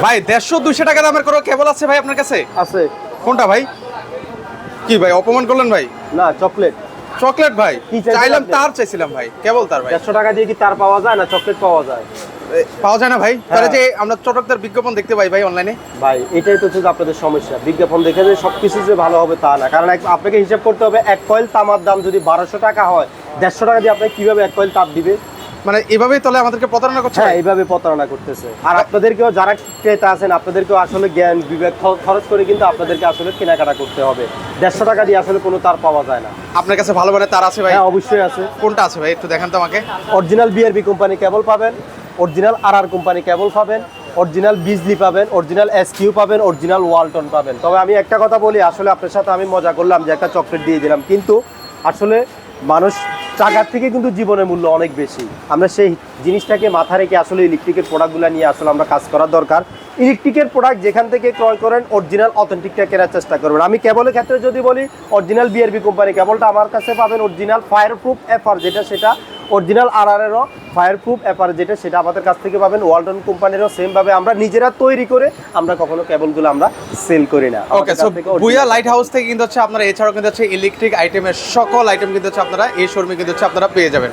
ভাই দেড়শো দুইশো টাকা দামের কোনো কেবল আছে ভাই আপনার কাছে? আছে। কোনটা ভাই? কি ভাই অপমান করলেন ভাই? না চকলেট। চকলেট ভাই? চাইলাম তার চাইছিলাম ভাই কেবল তার ভাই। দেড়শো টাকা দিয়ে কি তার পাওয়া যায় না চকলেট পাওয়া যায়? পাওয়া যায় না ভাই? হ্যাঁ। তাহলে যে আমরা চটকদার বিজ্ঞাপন দেখতে পাই ভাই অনলাইনে ভাই এটাই তো হচ্ছে আপনাদের সমস্যা। বিজ্ঞাপন দেখে যে সবকিছু যে ভালো হবে তা না। কারণ এক- আপনাকে হিসাব করতে হবে এক কয়েল তামার দাম যদি বারোশো টাকা হয় দেড়শো টাকা দিয়ে আপনাকে কীভাবে এক কয়েল তাপ দিবে? মানে এভাবেই তাহলে আমাদেরকে প্রতারণা করছে? হ্যাঁ এইভাবে প্রতারণা করতেছে। আর আপনাদেরকেও যারা ক্রেতা আছেন আপনাদেরকেও আসলে জ্ঞান বিবেক খরচ করে কিন্তু আপনাদেরকে আসলে কেনাকাটা করতে হবে। দেড়শো টাকা দিয়ে আসলে কোনো তার পাওয়া যায় না। আপনার কাছে ভালো মানে তার আছে ভাই? হ্যাঁ অবশ্যই আছে। কোনটা আছে ভাই? একটু দেখান তো আমাকে। অরিজিনাল বিআরবি কোম্পানি কেবল পাবেন অরিজিনাল আর আর কোম্পানি কেবল পাবেন অরিজিনাল বিজলি পাবেন অরিজিনাল এসকিউ পাবেন অরিজিনাল ওয়ালটন পাবেন। তবে আমি একটা কথা বলি আসলে আপনার সাথে আমি মজা করলাম যে একটা চকলেট দিয়ে দিলাম। কিন্তু আসলে মানুষ টাকার থেকে কিন্তু জীবনের মূল্য অনেক বেশি। আমরা সেই জিনিসটাকে মাথা রেখে আসলে ইলেকট্রিকের প্রোডাক্টগুলো নিয়ে আসলে আমরা কাজ করার দরকার। ইলেকট্রিকের প্রোডাক্ট যেখান থেকে ক্রয় করেন অরিজিনাল অথেন্টিকটা কেনার চেষ্টা করবেন। আমি কেবলের ক্ষেত্রে যদি বলি অরিজিনাল বিআরবি কোম্পানি কেবলটা আমার কাছে পাবেন অরিজিনাল ফায়ার প্রুফ এফআর যেটা সেটা অরিজিনাল আর আর এরও ফায়ার প্রুফ অ্যাপার যেটা সেটা আমাদের কাছ থেকে পাবেন। ওয়ালডন কোম্পানিরও সেমভাবে আমরা নিজেরা তৈরি করে আমরা কখনো কেবলগুলো আমরা সেল করি না। ওকে সো বুয়া লাইট হাউস থেকে কিন্তু হচ্ছে আপনারা এছাড়াও কিন্তু হচ্ছে ইলেকট্রিক আইটেমের সকল আইটেম কিন্তু হচ্ছে আপনারা এই শোরুমে কিন্তু হচ্ছে আপনারা পেয়ে যাবেন।